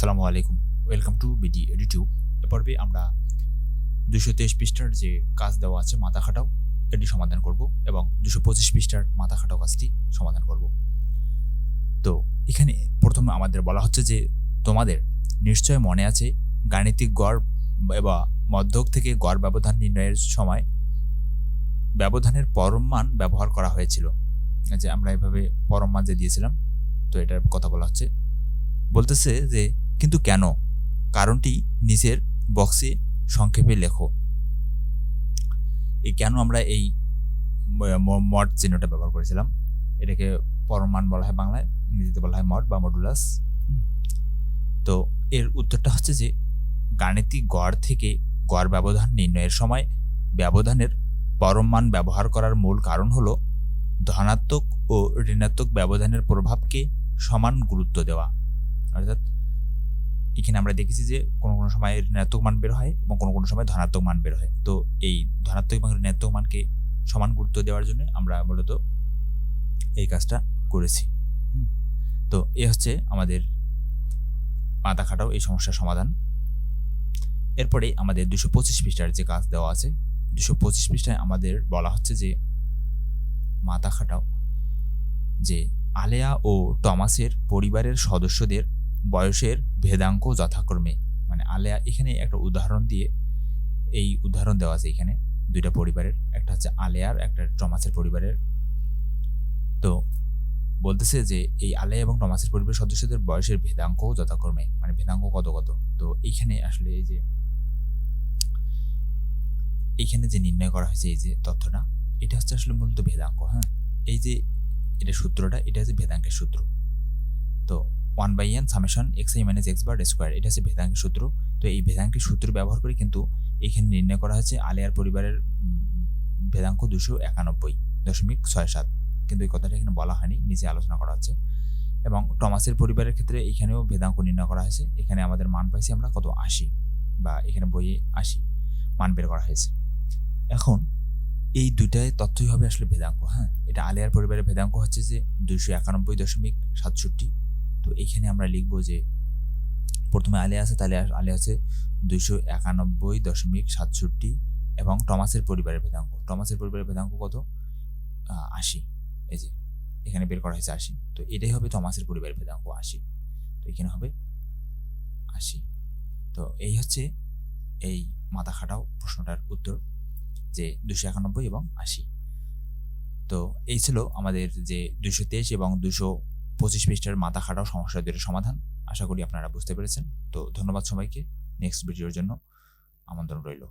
আসসালামু আলাইকুম। Welcome to BD YouTube এ পর্বে আমরা দুশো তেইশ পৃষ্ঠার যে কাজ দেওয়া আছে, মাথা খাটাও, এটি সমাধান করব এবং দুশো পঁচিশ পৃষ্ঠার মাথা খাটাও কাজটি সমাধান করব। তো এখানে প্রথমে আমাদের বলা হচ্ছে যে, তোমাদের নিশ্চয় মনে আছে গাণিতিক গড় বা মধ্যক থেকে গড় ব্যবধান নির্ণয়ের সময় ব্যবধানের পরম মান ব্যবহার করা হয়েছিল। যে আমরা এভাবে পরম মান যে দিয়েছিলাম, তো এটার কথা বলা হচ্ছে। বলতেছে যে কিন্তু কেন? কারণটি নিচের বক্সে সংক্ষেপে লেখো। এই কেন আমরা এই মড চিহ্নটা ব্যবহার করেছিলাম? এটাকে পরমান বলা হয় বাংলায়, ইংরেজিতে বলা হয় মড বা মডুলাস তো এর উত্তরটা হচ্ছে যে, গাণিতিক গড় থেকে গড় ব্যবধান নির্ণয়ের সময় ব্যবধানের পরম মান ব্যবহার করার মূল কারণ হলো ধনাত্মক ও ঋণাত্মক ব্যবধানের প্রভাবকে সমান গুরুত্ব দেওয়া। অর্থাৎ এখানে আমরা দেখেছি যে কোনো কোনো সময় ঋণাত্মক মান বের হয় এবং কোনো কোনো সময় ধনাত্মক মান বের হয়। তো এই ধনাত্মক এবং ঋণাত্মক মানকে সমান গুরুত্ব দেওয়ার জন্য আমরা মূলত এই কাজটা করেছি। তো এ হচ্ছে আমাদের মাথা খাটাও এই সমস্যার সমাধান। এরপরে আমাদের দুশো পঁচিশ পৃষ্ঠার যে কাজ দেওয়া আছে, দুশো পঁচিশ পৃষ্ঠায় আমাদের বলা হচ্ছে যে মাথা খাটাও যে আলেয়া ও টমাসের পরিবারের সদস্যদের বয়সের ভেদাঙ্ক যথাক্রমে মানে আলেয়া এখানে একটা উদাহরণ দিয়ে, এই উদাহরণ দেওয়া আছে এখানে, দুইটা পরিবারের, একটা হচ্ছে আলেয়ার, একটা টমাসের পরিবারের। তো বলতেছে যে এই আলেয়া এবং টমাসের পরিবারের সদস্যদের বয়সের ভেদাঙ্ক যথাক্রমে মানে ভেদাঙ্ক কত কত? তো এইখানে আসলে এই যে, এইখানে যে নির্ণয় করা হয়েছে এই যে তথ্যটা, এটা হচ্ছে আসলে মূলত ভেদাঙ্ক হ্যাঁ? এই যে এটা সূত্রটা, এটা হচ্ছে ভেদাঙ্কের সূত্র। তো one by n summation x i minus x bar square এটা হচ্ছে ভেদাঙ্কের সূত্র। তো এই ভেদাঙ্কের সূত্র ব্যবহার করে কিন্তু এখানে নির্ণয় করা হয়েছে আলিয়ার পরিবারের ভেদাঙ্ক দুশো একানব্বই দশমিক ছয় সাত। কিন্তু এই কথাটা এখানে বলা হয়নি নিচে আলোচনা করা হচ্ছে। এবং টমাসের পরিবারের ক্ষেত্রে এখানেও ভেদাঙ্ক নির্ণয় করা হয়েছে। এখানে আমাদের মান পাইছি আমরা কত? আশি বা এখানে বইয়ে আশি মান বের করা হয়েছে। এখন এই দুইটাই তথ্যই হবে আসলে ভেদাঙ্ক হ্যাঁ? এটা আলিয়ার পরিবারের ভেদাঙ্ক হচ্ছে যে দুইশো একানব্বই দশমিক সাতষট্টি। তো এইখানে আমরা লিখব যে প্রথমে আলিয়া আছে, তাহলে আলিয়া আছে দুইশো একানব্বই দশমিক সাতষট্টি এবং টমাসের পরিবারের ভেদাঙ্ক টমাসের পরিবারের ভেদাঙ্ক কত? আশি। এই যে, এখানে বের করা হয়েছে আশি। তো এটাই হবে টমাসের পরিবারের ভেদাঙ্ক আশি। তো এখানে হবে আশি। তো এই হচ্ছে এই মাথা খাটাও প্রশ্নটার উত্তর যে দুশো একানব্বই এবং আশি। তো এই ছিল আমাদের যে দুশো তেইশ এবং দুশো পঁচিশ পৃষ্ঠার মাথা খাটাও সমস্যা সমাধান। আশা করি আপনারা বুঝতে পেরেছেন। তো ধন্যবাদ সবাইকে। নেক্সট ভিডিওর জন্য আমন্ত্রণ রইল।